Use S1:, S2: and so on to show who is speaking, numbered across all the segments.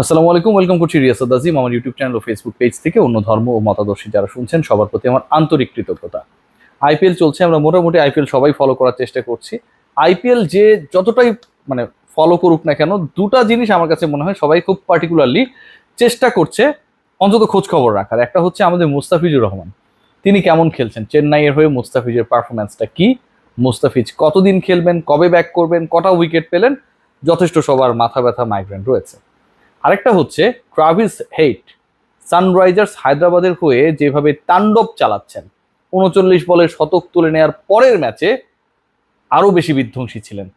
S1: আসসালামু আলাইকুম, ওয়েলকাম করছি রিয়াসাদ আজিম আমার ইউটিউব চ্যানেল ও ফেসবুক পেজ থেকে অন্য ধর্ম ও মতাদর্শী যারা শুনছেন, সবার প্রতি আমার আন্তরিক কৃতজ্ঞতা। আইপিএল চলছে, আমরা মোটামুটি আইপিএল সবাই ফলো করার চেষ্টা করছি। আইপিএল যে যতটাই মানে ফলো করুক না কেন, দুটা জিনিস আমার কাছে মনে হয় সবাই খুব পার্টিকুলারলি চেষ্টা করছে অন্তত খোঁজ খবর রাখার। একটা হচ্ছে আমাদের মুস্তাফিজুর রহমান। তিনি কেমন খেলছেন? চেন্নাইয়ের হয়ে মুস্তাফিজের পারফরমেন্সটা কি? মুস্তাফিজ কতদিন খেলবেন? কবে ব্যাক করবেন? কটা উইকেট পেলেন? যথেষ্ট সবার মাথা ব্যথা মাইগ্রেন রয়েছে। আরেকটা হচ্ছে ট্রাভিস হেইট। সানরাইজার্স হায়দ্রাবাদের হয়ে যেভাবে তাণ্ডব চালাচ্ছেন, উনচল্লিশ বলে শতক তুলে নেওয়ার পরের ম্যাচে আরও বেশি বিধ্বংসী ছিলেন।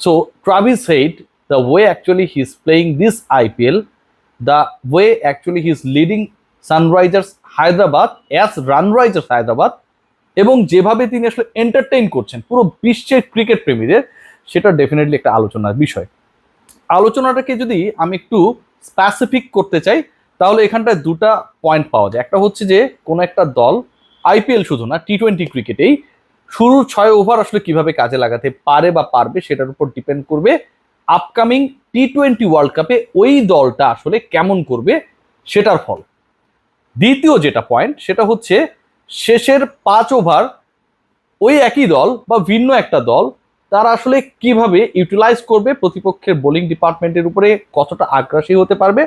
S1: So Travis Head the way actually he is playing this IPL the way actually he is leading Sunrisers Hyderabad as Runrisers Hyderabad, এবং যেভাবে তিনি আসলে এন্টারটেইন করছেন পুরো বিশ্বের ক্রিকেট প্রেমীদের, সেটা ডেফিনেটলি একটা আলোচনার বিষয়। আলোচনাটাকে যদি আমি একটু স্পেসিফিক করতে চাই, তাহলে এখানটায় দুটা পয়েন্ট পাওয়া যায়। একটা হচ্ছে যে, কোনো একটা দল আইপিএল শুধু না টি টোয়েন্টি ক্রিকেটেই শুরুর ছয় ওভার আসলে কীভাবে কাজে লাগাতে পারে বা পারবে সেটার উপর ডিপেন্ড করবে। আপকামিং টি টোয়েন্টি ওয়ার্ল্ড কাপে ওই দলটা আসলে কেমন করবে সেটার ফল। দ্বিতীয় যেটা পয়েন্ট সেটা হচ্ছে শেষের পাঁচ ওভার ওই একই দল বা ভিন্ন একটা দল তারা আসলে কীভাবে ইউটিলাইজ করবে প্রতিপক্ষের বোলিং ডিপার্টমেন্টের উপরে, কতটা আগ্রাসী হতে পারবে,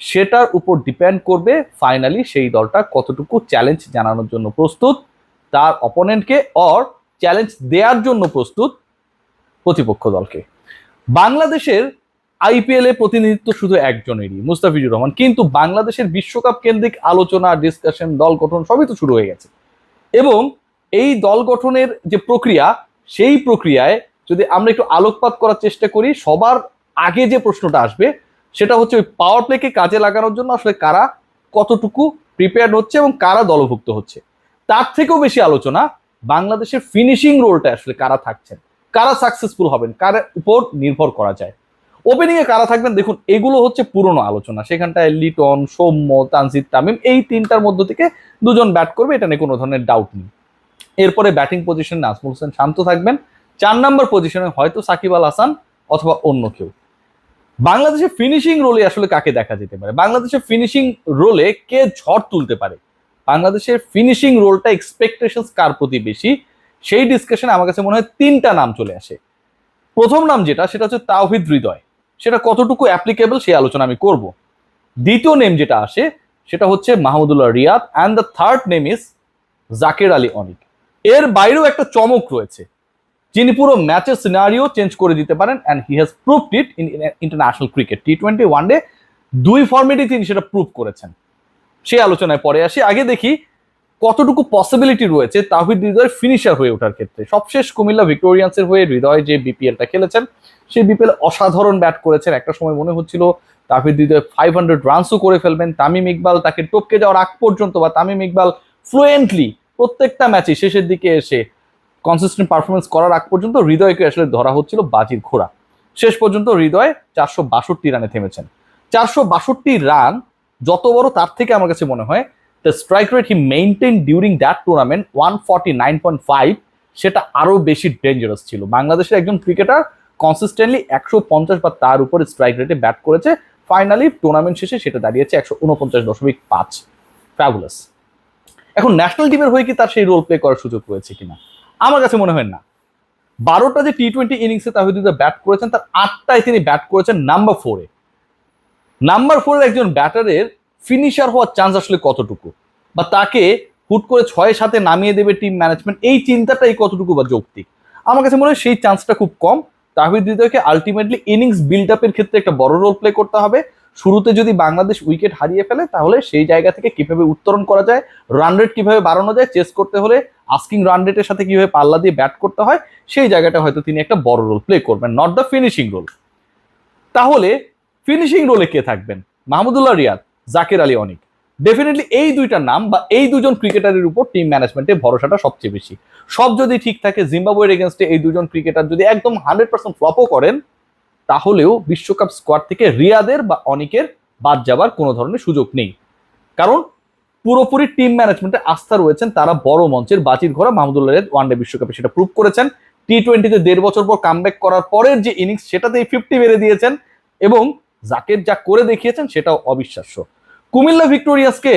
S1: সেটার উপর ডিপেন্ড করবে ফাইনালি সেই দলটা কতটুকু চ্যালেঞ্জ জানানোর জন্য প্রস্তুত, তার অপোনেন্টকে অর চ্যালেঞ্জ দেওয়ার জন্য প্রস্তুত প্রতিপক্ষ দলকে। বাংলাদেশের আইপিএল প্রতিনিধিত্ব শুধু একজনেরই, মুস্তাফিজুর রহমান, কিন্তু বাংলাদেশের বিশ্বকাপ কেন্দ্রিক আলোচনা ডিসকাশন দল গঠন সবই তো শুরু হয়ে গেছে। এবং এই দল গঠনের যে প্রক্রিয়া সেই প্রক্রিয়ায় যদি আমরা একটু আলোকপাত করার চেষ্টা করি, সবার আগে যে প্রশ্নটা আসবে সেটা হচ্ছে ওই পাওয়ার প্লেকে কাজে লাগানোর জন্য আসলে কারা কতটুকু প্রিপেয়ার হচ্ছে এবং কারা দলভুক্ত হচ্ছে। তার থেকেও বেশি আলোচনা বাংলাদেশের ফিনিশিং রোলটা আসলে কারা থাকছেন, কারা সাকসেসফুল হবেন, কার উপর নির্ভর করা যায়। ওপেনিং এ কারা থাকবেন দেখুন, এগুলো হচ্ছে পুরনো আলোচনা। সেখানটায় লিটন, সৌম্য, তানজিদ, তামিম এই তিনটার মধ্য থেকে দুজন ব্যাট করবে, এটা নিয়ে কোনো ধরনের ডাউট নেই। এরপরে ব্যাটিং পজিশনে নাজমুল হোসেন শান্ত থাকবেন। চার নম্বর পজিশনে হয়তো সাকিব আল হাসান অথবা অন্য কেউ। বাংলাদেশের ফিনিশিং রোলে আসলে কাকে দেখা যেতে পারে? বাংলাদেশের ফিনিশিং রোলে কে ঝড় তুলতে পারে? বাংলাদেশের ফিনিশিং রোলটা এক্সপেকটেশন কার প্রতি বেশি? সেই ডিসকাশনে আমার কাছে মনে হয় তিনটা নাম চলে আসে। প্রথম নাম যেটা, সেটা হচ্ছে তাওহিদ হৃদয়। সেটা কতটুকু অ্যাপ্লিকেবল সেই আলোচনা আমি করব। দ্বিতীয় নেম যেটা আসে, সেটা হচ্ছে Mahmudullah Riyad and the third name is Jaker Ali Anik. এর বাইরেও একটা চমক রয়েছে। যিনি পুরো ম্যাচের সিনারিও চেঞ্জ করে দিতে পারেন and he has proved it in international cricket T twenty one day দুই ফর্মেটে তিনি সেটা প্রুভ করেছেন। সেই আলোচনায় পরে আসি। আগে দেখি কতটুকু পসিবিলিটি রয়েছে তাহিদ হৃদয় ফিনিশার হয়ে ওঠার ক্ষেত্রে। সবশেষ কুমিল্লা ভিক্টোরিয়ান্সের হয়ে হৃদয় যে বিপিএলটা খেলেছেন, সেই বিপিএল অসাধারণ ব্যাট করেছেন। একটা সময় মনে হচ্ছিল তাহিদ হৃদয় ফাইভ হান্ড্রেড রানসও করে ফেলবেন। তামিম ইকবাল তাকে টপকে যাওয়ার আগ পর্যন্ত বা তামিম ইকবাল ফ্লুয়েন্টলি প্রত্যেকটা ম্যাচে শেষের দিকে এসে কনসিস্টেন্ট পারফরমেন্স করার আগ পর্যন্ত হৃদয়কে আসলে ধরা হচ্ছিল বাজির ঘোড়া শেষ পর্যন্ত হৃদয় চারশো বাষট্টি রানে থেমেছেন। চারশো বাষট্টি রান যত বড় তার থেকে আমার কাছে মনে হয় the strike rate he maintain during that tournament one forty nine point five সেটা আরও বেশি ডেঞ্জারাস ছিল। বাংলাদেশের একজন ক্রিকেটার কনসিস্টেন্টলি একশো পঞ্চাশ বা তার উপরে স্ট্রাইক রেটে ব্যাট করেছে। ফাইনালি টুর্নামেন্ট শেষে সেটা দাঁড়িয়েছে একশো উনপঞ্চাশ দশমিক পাঁচ। ফ্যাবুলাস এখন ন্যাশনাল টিমের হয়ে কি তার সেই রোল প্লে করার সুযোগ রয়েছে কিনা? আমার কাছে মনে হয় না। বারোটা যে টি টোয়েন্টি ইনিংসে তাহিদ ব্যাট করেছেন, তার আটটায় তিনি ব্যাট করেছেন নাম্বার ফোরে নাম্বার ফোরের একজন ব্যাটারের ফিনিশার হওয়ার চান্স আসলে কতটুকু? বা তাকে হুট করে ছয় সাথে নামিয়ে দেবে টিম ম্যানেজমেন্ট এই চিন্তাটাই কতটুকু বা যৌক্তিক? আমার কাছে মনে হয় সেই চান্সটা খুব কম। তাহিদ আলটিমেটলি ইনিংস বিল্ড আপের ক্ষেত্রে একটা বড় রোল প্লে করতে হবে। শুরুতে যদি বাংলাদেশ উইকেট হারিয়ে ফেলে, তাহলে সেই জায়গা থেকে কীভাবে উত্তরণ করা যায় রান রেট কীভাবে বাড়ানো যায় চেস করতে হলে আস্কিং রান রেটের সাথে কীভাবে পাল্লা দিয়ে ব্যাট করতে হয়, সেই জায়গাটা হয়তো তিনি একটা বড় রোল প্লে করবেন নট দ্য ফিনিশিং রোল তাহলে ফিনিশিং রোলে কে থাকবেন? মাহমুদুল্লাহ রিয়াদ, জাকির আলী অনিক। ডেফিনেটলি এই দুইটা নাম বা এই দুজন ক্রিকেটারের উপর টিম ম্যানেজমেন্টের ভরসাটা সবচেয়ে বেশি। সব যদি ঠিক থাকে জিম্বাবুয়ের এগেনস্টে এই দুজন ক্রিকেটার যদি একদম হান্ড্রেড পার্সেন্ট ফ্লপও করেন তাহলেও বিশ্বকাপ স্কোয়াড থেকে রিয়াদের বা অনিকের বাদ যাবার কোনো ধরনের সুযোগ নেই। কারণ পুরোপুরি টিম ম্যানেজমেন্টে আস্থা রয়েছেন তারা বড় মঞ্চের বাজির ঘোড়া মাহমুদুল্লাহ রেদ ওয়ানডে বিশ্বকাপে সেটা প্রুভ করেছেন। টি টোয়েন্টিতে দেড় বছর পর কামব্যাক করার পরের যে ইনিংস সেটাতেই ফিফটি মেরে দিয়েছেন এবং জাকের যা করে দেখিয়েছেন, সেটাও অবিশ্বাস্য। কুমিল্লা ভিক্টোরিয়াসকে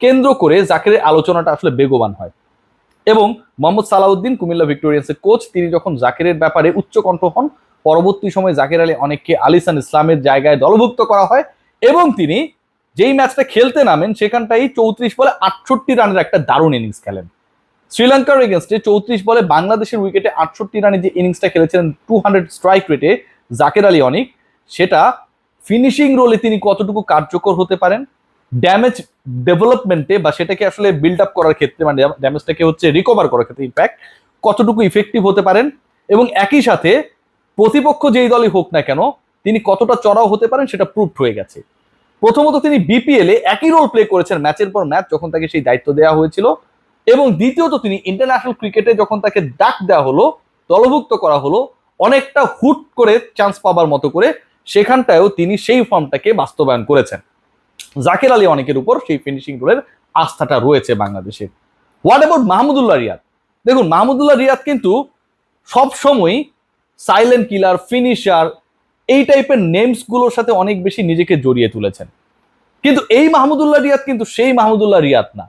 S1: কেন্দ্র করে জাকেরের আলোচনাটা আসলে বেগবান হয়। এবং মোহাম্মদ সালাউদ্দিন কুমিল্লা ভিক্টোরিয়ান্সের কোচ তিনি যখন জাকেরের ব্যাপারে উচ্চকণ্ঠ হন পরবর্তী সময়ে জাকের আলী অনেককে আলিসান ইসলামের জায়গায় দলভুক্ত করা হয় এবং তিনি যেই ম্যাচটা খেলতে নামেন, সেখানটাই চৌত্রিশ বলে আটষট্টি রানের একটা দারুণ ইনিংস খেলেন। শ্রীলঙ্কার এগেনস্টে চৌত্রিশ বলে বাংলাদেশের উইকেটে আটষট্টি রানে যে ইনিংসটা খেলেছিলেন টু হান্ড্রেড স্ট্রাইক রেটে জাকের আলী অনিক, সেটা ফিনিশিং রোলে তিনি কতটুকু কার্যকর হতে পারেন ড্যামেজ ডেভেলপমেন্টে বা সেটাকে আসলে বিল্ড আপ করার ক্ষেত্রে মানে ড্যামেজটাকে হচ্ছে রিকভার করার ক্ষেত্রে ইম্প্যাক্ট কতটুকু ইফেক্টিভ হতে পারেন এবং একই সাথে প্রতিপক্ষ যেই দলই হোক না কেন, তিনি কতটা চড়াও হতে পারেন সেটা প্রুভড হয়ে গেছে। প্রথমত তিনি বিপিএল একই রোল প্লে করেছেন ম্যাচের পর ম্যাচ যখন তাকে সেই দায়িত্ব দেওয়া হয়েছিল এবং দ্বিতীয়ত তিনি ইন্টারন্যাশনাল ক্রিকেটে যখন তাকে ডাক দেওয়া হলো, দলভুক্ত করা হলো, অনেকটা হুট করে চান্স পাবার মতো করে সেখানটায়ও তিনি সেই ফর্মটাকে বাস্তবায়ন করেছেন। জাকের আলী অনেকের উপর সেই ফিনিশিং রোলের আস্থাটা রয়েছে বাংলাদেশে হোয়াট অ্যাবাউট মাহমুদুল্লাহ রিয়াদ? দেখুন, মাহমুদুল্লাহ রিয়াদ কিন্তু সব সময় সাইলেন্ট কিলার ফিনিশার এই টাইপের নেমসগুলোর সাথে অনেক বেশি নিজেকে জড়িয়ে তুলেছেন। কিন্তু এই মাহমুদুল্লাহ রিয়াদ কিন্তু সেই মাহমুদুল্লাহ রিয়াদ না।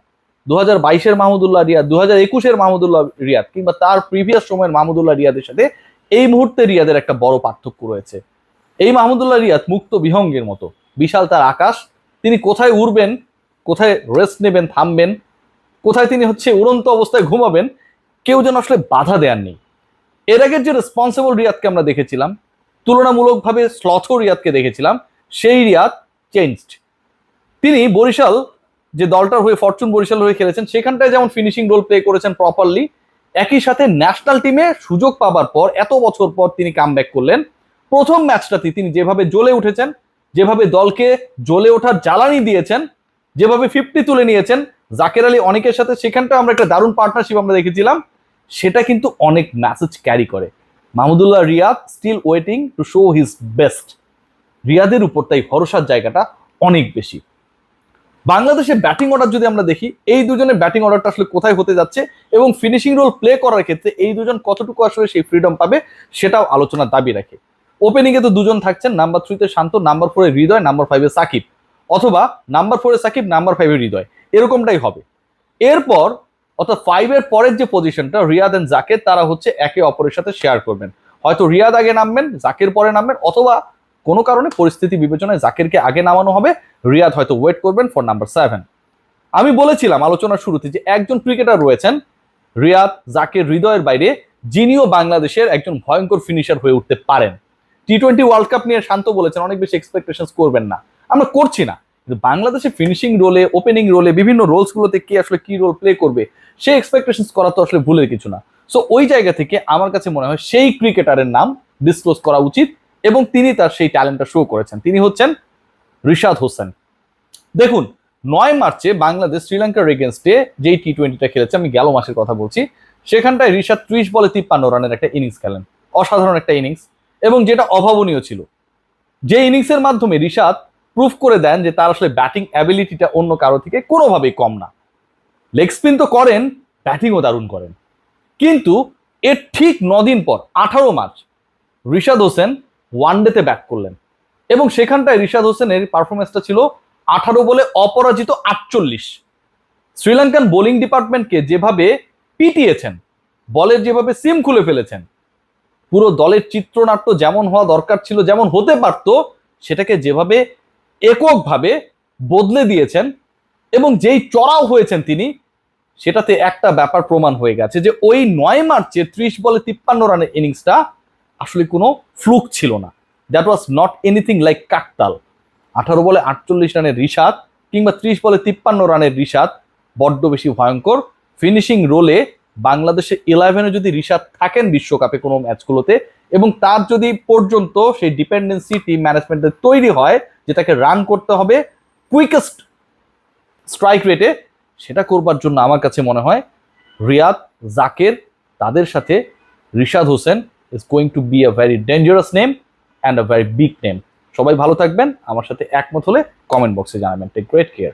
S1: দু হাজার বাইশের মাহমুদুল্লাহ রিয়াদ দু হাজার একুশের মাহমুদুল্লাহ রিয়াদ, কিংবা তার প্রিভিয়াস সময়ের মাহমুদুল্লাহ রিয়াদের সাথে এই মুহূর্তে রিয়াদের একটা বড় পার্থক্য রয়েছে। এই মাহমুদুল্লাহ রিয়াদ মুক্ত বিহঙ্গের মতো, বিশাল তার আকাশ, তিনি কোথায় উড়বেন, কোথায় রেস্ট নেবেন, থামবেন, কোথায় তিনি হচ্ছে উড়ন্ত অবস্থায় ঘুমাবেন, কেউ যেন আসলে বাধা দেয়ার নেই। এর আগের যে রেসপন্সিবল রিয়াদকে আমরা দেখেছিলাম, তুলনামূলকভাবে স্লথ রিয়াদকে দেখেছিলাম, সেই রিয়াদ চেঞ্জড তিনি বরিশাল, যে দলটার হয়ে ফরচুন বরিশাল হয়ে খেলেছেন, সেখানটায় যেমন ফিনিশিং রোল প্লে করেছেন প্রপারলি একই সাথে ন্যাশনাল টিমে সুযোগ পাবার পর, এত বছর পর তিনি কাম করলেন। প্রথম ম্যাচটাতে তিনি যেভাবে জ্বলে উঠেছেন, যেভাবে দলকে জ্বলে ওঠার জ্বালানি দিয়েছেন, যেভাবে ফিফটি তুলে নিয়েছেন, জাকের আলী অনেকের সাথে সেখানটা আমরা একটা দারুণ পার্টনারশিপ আমরা দেখেছিলাম। সেটা কিন্তু অনেক মেসেজ ক্যারি করে। Mahmudullah Riyad still waiting to show his best রিয়াদের উপর তাই ভরসার জায়গাটা অনেক বেশি। বাংলাদেশের ব্যাটিং অর্ডার যদি আমরা দেখি, এই দুজনের ব্যাটিং অর্ডারটা আসলে কোথায় হতে যাচ্ছে এবং ফিনিশিং রোল প্লে করার ক্ষেত্রে এই দুজন কতটুকু আসলে সেই ফ্রিডম পাবে, সেটাও আলোচনার দাবি রাখে। ওপেনিং এ তো দুজন থাকছেন নাম্বার থ্রিতে শান্ত নাম্বার ফোরে হৃদয় নাম্বার ফাইভে সাকিব। অথবা নাম্বার ফোরে সাকিব নাম্বার ফাইভে হৃদয়। এরকমটাই হবে। এরপর অর্থাৎ ফাইভের পরের যে পজিশনটা রিয়াদ এন্ড জাকের, তারা হচ্ছে একে অপরের সাথে শেয়ার করবেন। হয়তো রিয়াদ আগে নামবেন, জাকের পরে নামবেন, অথবা কোনো কারণে পরিস্থিতি বিবেচনায় জাকেরকে আগে নামানো হবে, রিয়াদ হয়তো ওয়েট করবেন ফর নাম্বার সেভেন আমি বলেছিলাম আলোচনার শুরুতে যে একজন ক্রিকেটার রয়েছেন, রিয়াদ, জাকের হৃদয়ের বাইরে, যিনিও বাংলাদেশের একজন ভয়ঙ্কর ফিনিশার হয়ে উঠতে পারেন। টি টোয়েন্টি ওয়ার্ল্ড কাপ নিয়ে শান্ত বলেছেন, অনেক বেশি এক্সপেকটেশন করবেন না। আমরা করছি না। কিন্তু বাংলাদেশে ফিনিশিং রোলে ওপেনিং রোলে বিভিন্ন রোলসগুলোতে কি আসলে কি রোল প্লে করবে, সেই এক্সপেকটেশন করা তো আসলে ভুলের কিছু না। সো ওই জায়গা থেকে আমার কাছে মনে হয় সেই ক্রিকেটারের নাম ডিসক্লোজ করা উচিত এবং তিনি তার সেই ট্যালেন্টটা শো করেছেন। তিনি হচ্ছেন রিশাদ হোসেন। দেখুন, নয় মার্চে বাংলাদেশ শ্রীলঙ্কার এগেনস্টে যেই টি টোয়েন্টিটা খেলেছে, আমি গেল মাসের কথা বলছি, সেখানটায় রিশাদ ত্রিশ বলে তিপ্পান্ন রানের একটা ইনিংস খেলেন। অসাধারণ একটা ইনিংস এবং যেটা অভাবনীয় ছিল। যে ইনিংসের মাধ্যমে রিশাদ প্রুফ করে দেন যে তার আসলে ব্যাটিং অ্যাবিলিটিটা অন্য কারও থেকে কোনোভাবেই কম না। লেগ স্পিন তো করেন ব্যাটিংও দারুণ করেন। কিন্তু এর ঠিক দিন পর, আঠারো মার্চ, রিশাদ হোসেন ওয়ানডেতে ব্যাট করলেন। এবং সেখানটায় রিশাদ হোসেনের পারফরমেন্সটা ছিল আঠারো বলে অপরাজিত আটচল্লিশ। শ্রীলঙ্কান বোলিং ডিপার্টমেন্টকে যেভাবে পিটিয়েছেন, বলের যেভাবে সিম খুলে ফেলেছেন, পুরো দলের চিত্রনাট্য যেমন হওয়া দরকার ছিল, যেমন হতে পারত, সেটাকে যেভাবে এককভাবে বদলে দিয়েছেন এবং যেই চড়াও হয়েছেন তিনি, সেটাতে একটা ব্যাপার প্রমাণ হয়ে গেছে যে ওই নয় মার্চে ত্রিশ বলে তিপ্পান্ন রানের ইনিংসটা আসলে কোনো ফ্লুক ছিল না। That was not anything like কাকতাল। আঠারো বলে আটচল্লিশ রানের রিশাদ কিংবা ত্রিশ বলে তিপ্পান্ন রানের রিশাদ বড্ড বেশি ভয়ঙ্কর। ফিনিশিং রোলে বাংলাদেশে ইলেভেনে যদি রিশাদ থাকেন বিশ্বকাপে কোনো ম্যাচগুলোতে এবং তার যদি পর্যন্ত সেই ডিপেন্ডেন্সি টিম ম্যানেজমেন্টের তৈরি হয় যে তাকে রান করতে হবে কুইকেস্ট স্ট্রাইক রেটে সেটা করবার জন্য আমার কাছে মনে হয় রিয়াদ, জাকের, তাদের সাথে Rishad Hossain is going to be a very dangerous name and a very big name সবাই ভালো থাকবেন, আমার সাথে একমত হলে কমেন্ট বক্সে জানাবেন। Take great care